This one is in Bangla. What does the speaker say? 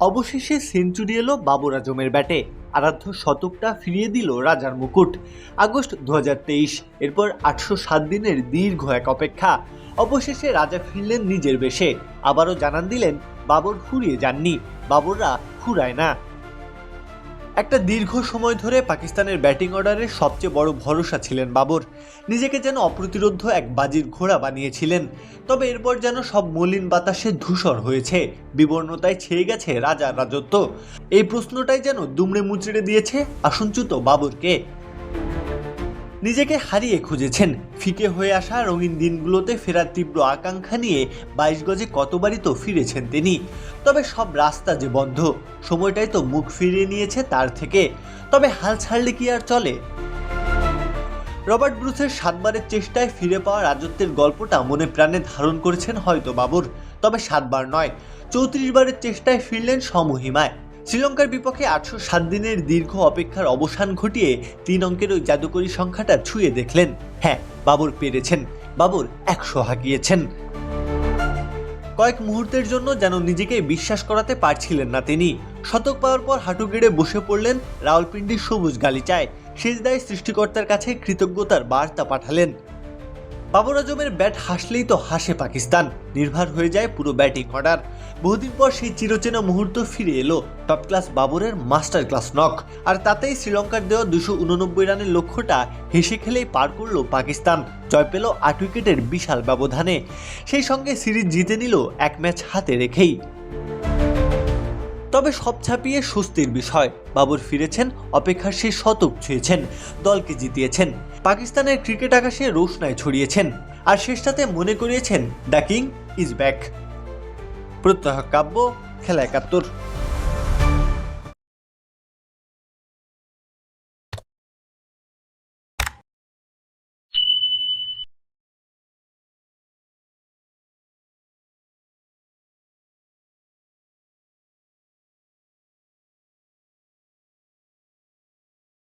অবশেষে সেঞ্চুরি এলো বাবর আজমের ব্যাটে। আরাধ্য শতকটা ফিরিয়ে দিল রাজার মুকুট। আগস্ট দু হাজার তেইশ, এরপর আটশো সাত দিনের দীর্ঘ এক অপেক্ষা। অবশেষে রাজা ফিরলেন নিজের বেশে। আবারও জানান দিলেন, বাবর ফুরিয়ে যাননি। বাবররা ফুরায় না। একটা দীর্ঘ সময় ধরে পাকিস্তানের ব্যাটিং অর্ডারের সবচেয়ে বড় ভরসা ছিলেন বাবর। নিজেকে যেন অপ্রতিরোধ এক বাজির ঘোড়া বানিয়েছিলেন। তবে এরপর যেন সব মলিন বাতাসে ধূসর হয়েছে। বিবর্ণতায় ছেয়ে গেছে রাজার রাজত্ব। এই প্রশ্নটাই যেন দুমড়ে মুচড়ে দিয়েছে আসনচ্যুত বাবরকে। নিজেকে হারিয়ে খুঁজেছেন। ফিকে হয়ে আসা রঙিন দিনগুলোতে ফেরার তীব্র আকাঙ্ক্ষা নিয়ে বাইশ গজে কতবারই তো ফিরেছেন তিনি। তবে সব রাস্তা যে বন্ধ, সময়টাই তো মুখ ফিরিয়ে নিয়েছে তার থেকে। তবে হাল ছাড়লে কি আর চলে? রবার্ট ব্রুসের সাতবারের চেষ্টায় ফিরে পাওয়া রাজত্বের গল্পটা মনে প্রাণে ধারণ করেছেন হয়তো বাবুর। তবে সাতবার নয়, চৌত্রিশ বারের চেষ্টায় ফিরলেন সমহিমায়। শ্রীলঙ্কার বিপক্ষে আটশো সাত দিনের দীর্ঘ অপেক্ষার অবসান ঘটিয়ে তিন অঙ্কের ওই জাদুকরী সংখ্যাটা ছুঁয়ে দেখলেন। হ্যাঁ বাবর পেরেছেন। বাবর একশো হাঁকিয়েছেন। কয়েক মুহূর্তের জন্য যেন নিজেকে বিশ্বাস করাতে পারছিলেন না তিনি। শতক পাওয়ার পর হাঁটু গেড়ে বসে পড়লেন রাওয়ালপিন্ডির সবুজ গালিচায়। শেষদায় সৃষ্টিকর্তার কাছে কৃতজ্ঞতার বার্তা পাঠালেন। বাবর আজমের ব্যাট হাসলেই তো হাসে পাকিস্তান। নির্ভর হয়ে যায় পুরো ব্যাটিং অর্ডার। বহুদিন পর সেই চিরচেনা মুহূর্ত ফিরে এলো টপ ক্লাস বাবরের মাস্টার ক্লাস নক আর তাতেই শ্রীলঙ্কার দেওয়া দুশো উননব্বই রানের লক্ষ্যটা হেসে খেলেই পার করল পাকিস্তান। জয় পেল আট উইকেটের বিশাল ব্যবধানে। সেই সঙ্গে সিরিজ জিতে নিল এক ম্যাচ হাতে রেখেই। তবে সব ছাপিয়ে স্বস্তির বিষয়। বাবর ফিরেছেন, অপেক্ষার সেই শতক ছুঁয়েছেন, দলকে জিতিয়েছেন। পাকিস্তানের ক্রিকেট আকাশে রোশনায় ছড়িয়েছেন। আর শেষটাতে মনে করিয়েছেন, দ্য কিং ইজ ব্যাক। প্রত্যহ কাব্য, খেলা একাত্তর।